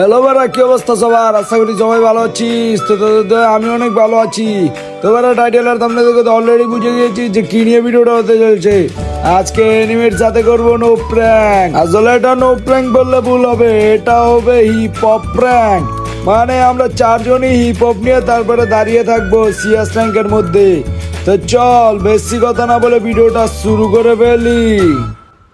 Hello বারা কি অবস্থা সবার? আশা করি সবাই ভালো আছিস তো আমি অনেক ভালো আছি। তো বারা টাইটেলের সামনে থেকে তো অলরেডি বুঝে গিয়েছি যে কি নিয়ে ভিডিওটা হতে চলছে। আজকে এনিমির সাথে করব নো প্র্যাঙ্ক আসলে এটা নো প্র্যাঙ্ক বললে ভুল হবে। এটা হবে হিপ হপ প্র্যাঙ্ক মানে আমরা চারজনই হিপ হপ নিয়ে তারপরে দাঁড়িয়ে থাকব সিএস র্যাঙ্কের মধ্যে। তো চল, বেশি কথা না বলে ভিডিওটা শুরু করে ফেলি।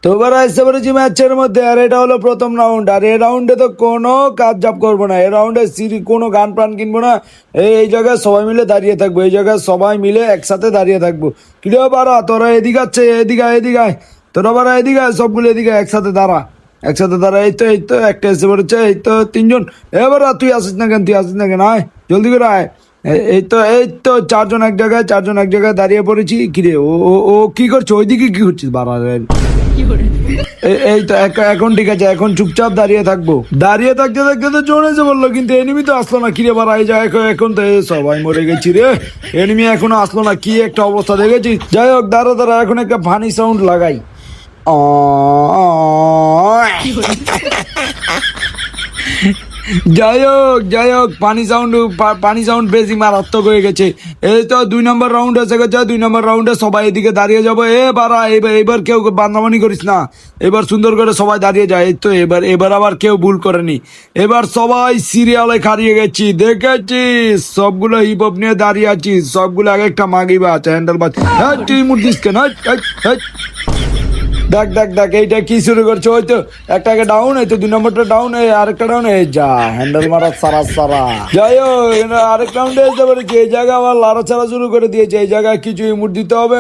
তো এবার আসতে পেরেছি ম্যাচের মধ্যে, আর এটা হলো প্রথম রাউন্ড আর এই রাউন্ডে তো কোনো কাজ জাপ করব না। এই রাউন্ডে সিরি কোনো গান প্রাণ কিনবো না। এই জায়গায় সবাই মিলে দাঁড়িয়ে থাকব, এই জায়গায় সবাই মিলে একসাথে দাঁড়িয়ে থাকব। কিরে বারা, তোরা এদিকে আছে এদিকে এদিকে। তোরা বারা এদিকে সবগুলো এদিকে একসাথে দাঁড়া। একসাথে দাঁড়া, এই তো এই তো, একটা এসে পড়েছে, এই তো তিনজন। এবার তুই আসিস না কেন, তুই আসিস না কেন, আয়, জলদি করে আয়। এই- তো, এই তো, চারজন এক জায়গায়, চারজন এক জায়গায় দাঁড়িয়ে পড়েছি। কিরে ও ও কি করছ? ওইদিকে কি করছিস বারা? এই তো এখন ঠিক আছে এখন চুপচাপ দাঁড়িয়ে থাকব। দাঁড়িয়ে থাকতে থাকতে তো চলে যে বলল কিন্তু এনিমি তো আসলো না কিরে বারা এই যায় এখন তো সবাই মরে গেছি রে। এনিমি এখনও আসলো না কি একটা অবস্থা দেখেছি যাই হোক দাঁড়া দাঁড়া এখন একটা ফানি সাউন্ড লাগাই। অ যাই হোক যাই হোক, পানি সাউন্ড পানি সাউন্ড বেশি মারাত্মক হয়ে গেছে। এই তো দুই নম্বর রাউন্ড এসে গেছে, দুই নম্বর রাউন্ডে সবাই এদিকে দাঁড়িয়ে যাব। এ বারা এবার এবার কেউ বান্দামানি করিস না। এবার সুন্দর করে সবাই দাঁড়িয়ে যায়। এই তো এবার এবার আবার কেউ ভুল করেনি। এবার সবাই সিরিয়ালে খারিয়ে গেছি। দেখেছিস সবগুলো হিপ হপ নিয়ে দাঁড়িয়ে আছিস সবগুলো এক একটা মাগি বাচ হ্যান্ডেল বাচ হ্যাঁ তুই মুরদিস কেন? হেই। দেখ দেখ দেখ, এইটা কি শুরু করছ? ওই তো একটাকে ডাউন এই তো দুই নম্বরটা ডাউন হয়ে আরেকটা ডাউন এই যা হ্যান্ডেল মারা সারা সারা। যাই হোক আরেক রাউন্ডে এসে পারেছি এই জায়গা আবার লাড়া ছাড়া শুরু করে দিয়েছে। এই জায়গায় কিছু ইমুট দিতে হবে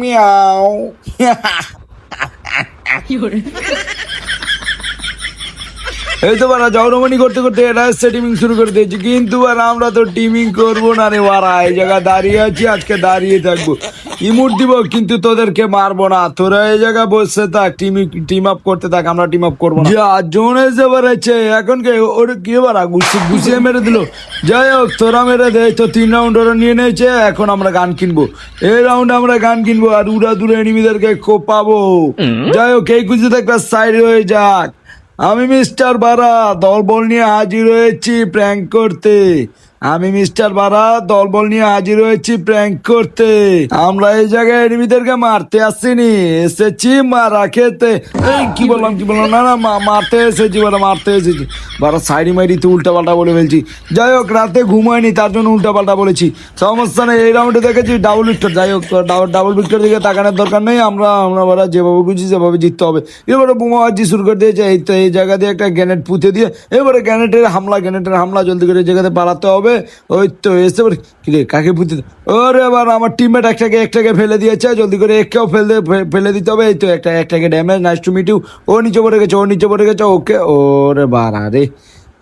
মিয়াও। এই তো বারা জগরমণি করতে করতে এটা এসছে টিমিং শুরু করে দিয়েছি। কিন্তু আর আমরা তো টিমিং করব না রে বারা এই জায়গায় দাঁড়িয়ে আছি আজকে দাঁড়িয়ে থাকব। ইমুট দিব কিন্তু তোদেরকে মারবো না। তোরা এই জায়গায় বসে থাক টিম টিম আপ করতে থাক আমরা টিম আপ করব না। যা জোন এসে বেড়েছে এখন কে ওর কি বারা গুছিয়ে গুছিয়ে মেরে দিল। যাই হোক তোরা মেরে দে তো তিন রাউন্ড ওরা নিয়ে নিয়েছে এখন আমরা গান কিনবো। এই রাউন্ড আমরা গান কিনবো আর উড়া দূরে এনিমিদেরকে কোপাবো। যাই হোক এই গুছিয়ে থাকবে সাইড হয়ে যাক। আমি মিস্টার বারা দলবল নিয়ে হাজির হয়েছি প্র্যাঙ্ক করতে। আমি মিস্টার বারা, দলবল নিয়ে হাজির হয়েছি প্র্যাঙ্ক করতে। আমরা এই জায়গায় এনিমিদেরকে মারতে আসিনি, এসেছি মারা খেতে। এই কি বললাম কি বললাম? না না মারতে এসেছি, বারা, মারতে এসেছি। বারা সাইডি মাইডি তো উল্টা পাল্টা বলে ফেলছি। যাই হোক, রাতে ঘুমায়নি, তার জন্য উল্টা পাল্টা বলেছি। সমস্যা নেই, এই রাউন্ডে দেখেছি ডাবল উইক্টর যাই হোক ডাবল উইক্টর দিকে তাকানোর দরকার নেই, আমরা আমরা বারা যেভাবে খুঁজি সেভাবে জিততে হবে। এবারে বোমাবাজি শুরু করে দিয়েছে, এই তো এই জায়গা দিয়ে একটা গ্যানেট পুঁতে দিয়ে, এবারে গ্যানেটের হামলা গ্যানেটের হামলা জলদি করে জায়গাতে পালাতে হবে। ওই তো এসে কিরে, কাকে বুঝতে ওরে এবার আমার টিমমেট একটাকে একটাকে ফেলে দিয়েছে, জলদি করে একটাও ফেলে ফেলে দিতে হবে। এই তো একটা, একটাকে damage nice to meet you ও নিচে পড়ে গেছে, ও নিচে পড়ে গেছে, ওকে, ওরে বার রে।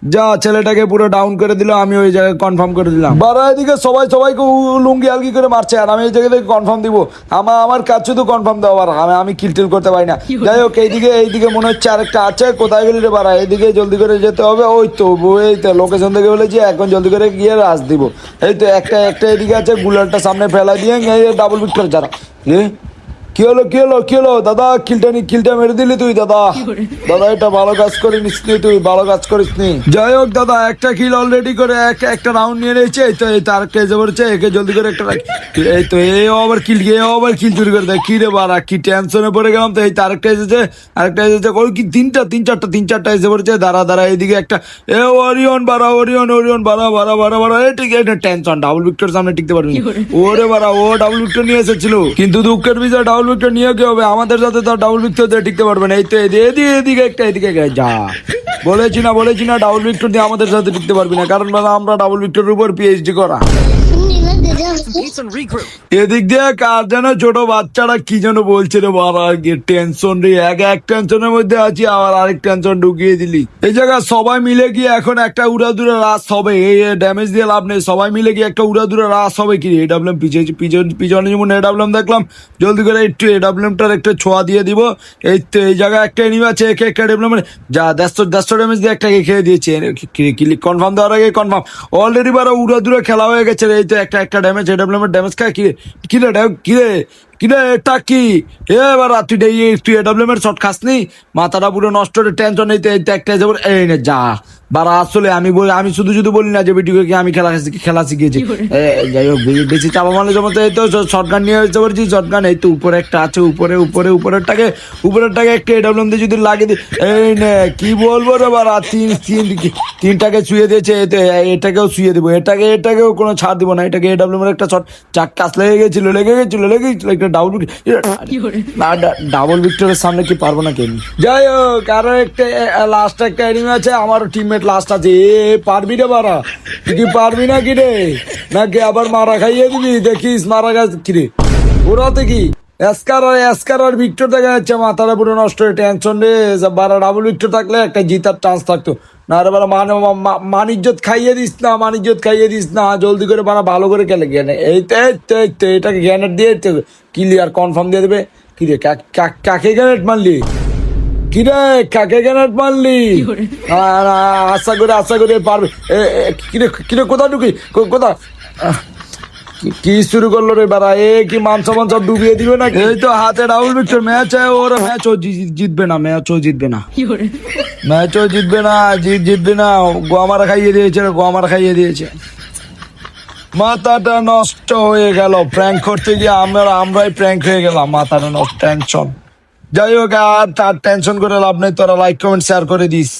যা ছেলেটাকে পুরো ডাউন করে দিল আমি ওই জায়গায় কনফার্ম করে দিলাম। বারা এদিকে সবাই সবাইকে লুঙ্গি আলগি করে মারছে আর আমি এই জায়গা থেকে কনফার্ম দিব। আমার আমার কাজ শুধু কনফার্ম দেওয়া বারা আমি আমি কিল টিল করতে পারি না। যাই হোক এইদিকে এইদিকে মনে হচ্ছে আরেকটা আছে কোথায় গেলি রে বারা এইদিকে জলদি করে যেতে হবে ওই তো এই তো লোকেশন থেকে বলেছি এখন জলদি করে গিয়ে রাস দিব। এই তো একটা একটা এদিকে আছে গুলারটা সামনে ফেলা দিয়ে ডাবল বিক্টর যারা এ কি হলো কি হলো কি হলো দাদা কিলটা নি কিলটা মেরে দিলি তুই দাদা। দাদা এটা ভালো কাজ করে নিস নি তুই ভালো কাজ করিস নি। যাই হোক দাদা একটা কিল অলরেডি করে এক একটা রাউন্ড নিয়ে নিয়েছে এই তো এই তার কেজে পড়ছে একে জলদি করে একটা এই তো এই আবার কিল গিয়ে আবার কিল চুরি করে দেয়। কি রে বাড়া কি টেনশনে পড়ে গেলাম তো এই তার একটা এসেছে আরেকটা এসেছে ওই কি তিনটা তিন চারটা তিন চারটা এসে পড়েছে দাঁড়া দাঁড়া এইদিকে একটা। এ ওরিয়ন বাড়া ওরিয়ন ওরিয়ন বাড়া বাড়া বাড়া বাড়া এই ঠিক এটা টেনশন ডাবল উইকেট সামনে টিকতে পারবি না। ওরে বাড়া ও ডাবল উইকেট নিয়ে এসেছিল কিন্তু দুঃখের বিষয় ডাবল উইকেট নিয়ে কি হবে? আমাদের সাথে তো ডাবল উইকেট তো টিকতে পারবে না। এই তো এদিকে এদিকে একটা এদিকে যা। বলেছি না বলেছি না ডাবল উইকেট দিয়ে আমাদের সাথে টিকতে পারবি না। কারণ আমরা ডাবল উইকেটের উপর পিএইচডি করা। এদিক দিয়ে কার যেন ছোট বাচ্চারা কি যেন বলছে রে বাবা টেনশন রে। এক এক টেনশনের মধ্যে আছি আবার আরেক টেনশন ঢুকিয়ে দিলি। এই জায়গায় সবাই মিলে গিয়ে এখন একটা উড়াদুরা রাস হবে। এই ড্যামেজ দিয়ে লাভ নেই। সবাই মিলে গিয়ে একটা উড়াদুরা রাস হবে কি এ ডাবলাম পিছিয়ে পিছন পিছনে যেমন এ ডাবলাম দেখলাম জলদি করে একটু এ ডাবলামটার একটা ছোঁয়া দিয়ে দিব। এই তো এই জায়গায় একটা এনিমি আছে একে একটা ডেভেলপমেন্ট যা দেড়শো দেড়শো ড্যামেজ দিয়ে একটাকে খেয়ে দিয়েছে। কনফার্ম দেওয়ার আগে কনফার্ম অলরেডি বারো উড়াদুরা খেলা হয়ে গেছে রে, এই তো একটা একটা ড্যামেজ এ ডেভেলপমেন্ট ড্যামেজ খায় কি রে কি রে ড্যাম- কি রে কি? রে এটা কি এবার তুই ডে- তুই এডব্লিউএম এর শট খাসনি? মাথাটা পুরো নষ্ট টেনশন নিতে একটা পড়ে- এই নে যা। বারা আসলে আমি বলি আমি শুধু শুধু বলি না যে বেটিকে আমি খেলা খেলা শিখিয়েছি। যাই হোক বেশি চাপা মানে যেমন তো এই তো শর্টগান নিয়ে হয়েছে বলছি শর্টগান এই তো উপরে একটা আছে উপরে উপরে উপরেরটাকে উপরেরটাকে একটা এডাব্লিউএম দিয়ে যদি লাগিয়ে দিই এই নে কি বলব রে বারা তিন তিন তিনটাকে শুয়ে দিয়েছে এতে এটাকেও শুয়ে দেবো এটাকে এটাকেও কোনো ছাড় দিব না এটাকে এডাব্লিউএম এর একটা শর্ট চার কাজ লেগে গেছিল লেগে গেছিল লেগে গেছিল একটা ডাবল না ডাবল ভিক্টরের সামনে কি পারব না কেন যাই হোক আরও একটা লাস্ট একটা এনিমি আছে আমারও টিমমেট লাস্ট আছে। এ পারবি রে বারা তুই কি পারবি না কি রে? নাকি আবার মারা খাইয়ে দিবি? দেখিস মারা গেছ কি রে ওরাতে কি? এসকার আর এসকার আর ভিক্টর দেখা যাচ্ছে মাথাটা পুরো নষ্ট হয়ে টেনশন রে। বারা ডাবল ভিক্টর থাকলে একটা জিতার চান্স থাকতো। না রে বারা মানে মানিজ্জত খাইয়ে দিস না মানিজ্জত খাইয়ে দিস না জলদি করে বারা ভালো করে খেলে জ্ঞানে। এই তো এই তো এই তো এটাকে জ্ঞানের দিয়ে ক্লিয়ার কনফার্ম দিয়ে দেবে। কি রে কাকে গ্যানেট মারলি? কি রে কাকে গ্যানেট মারলি? আর, আশা করে আশা করে পারবে। এ, এ, কি রে কি রে কোথা ঢুকি? কোথা কি- শুরু করল রে বারা এ কি মাংস মাংস ডুবিয়ে দিবে না এই তো হাতে রাহুল ভিক্টর ম্যাচ ওর ম্যাচও জিতবে না ম্যাচও জিতবে না। ম্যাচও জিতবে না জিত জিতবে না গোয়ামারা খাইয়ে দিয়েছে গোয়ামারা খাইয়ে দিয়েছে। মাথাটা নষ্ট হয়ে গেল প্র্যাঙ্ক করতে গিয়ে আমরা আমরাই প্র্যাঙ্ক হয়ে গেলাম মাথাটা নষ্ট টেনশন যাই হোক আর তার টেনশন করে লাভ নেই তোরা লাইক কমেন্ট শেয়ার করে দিস।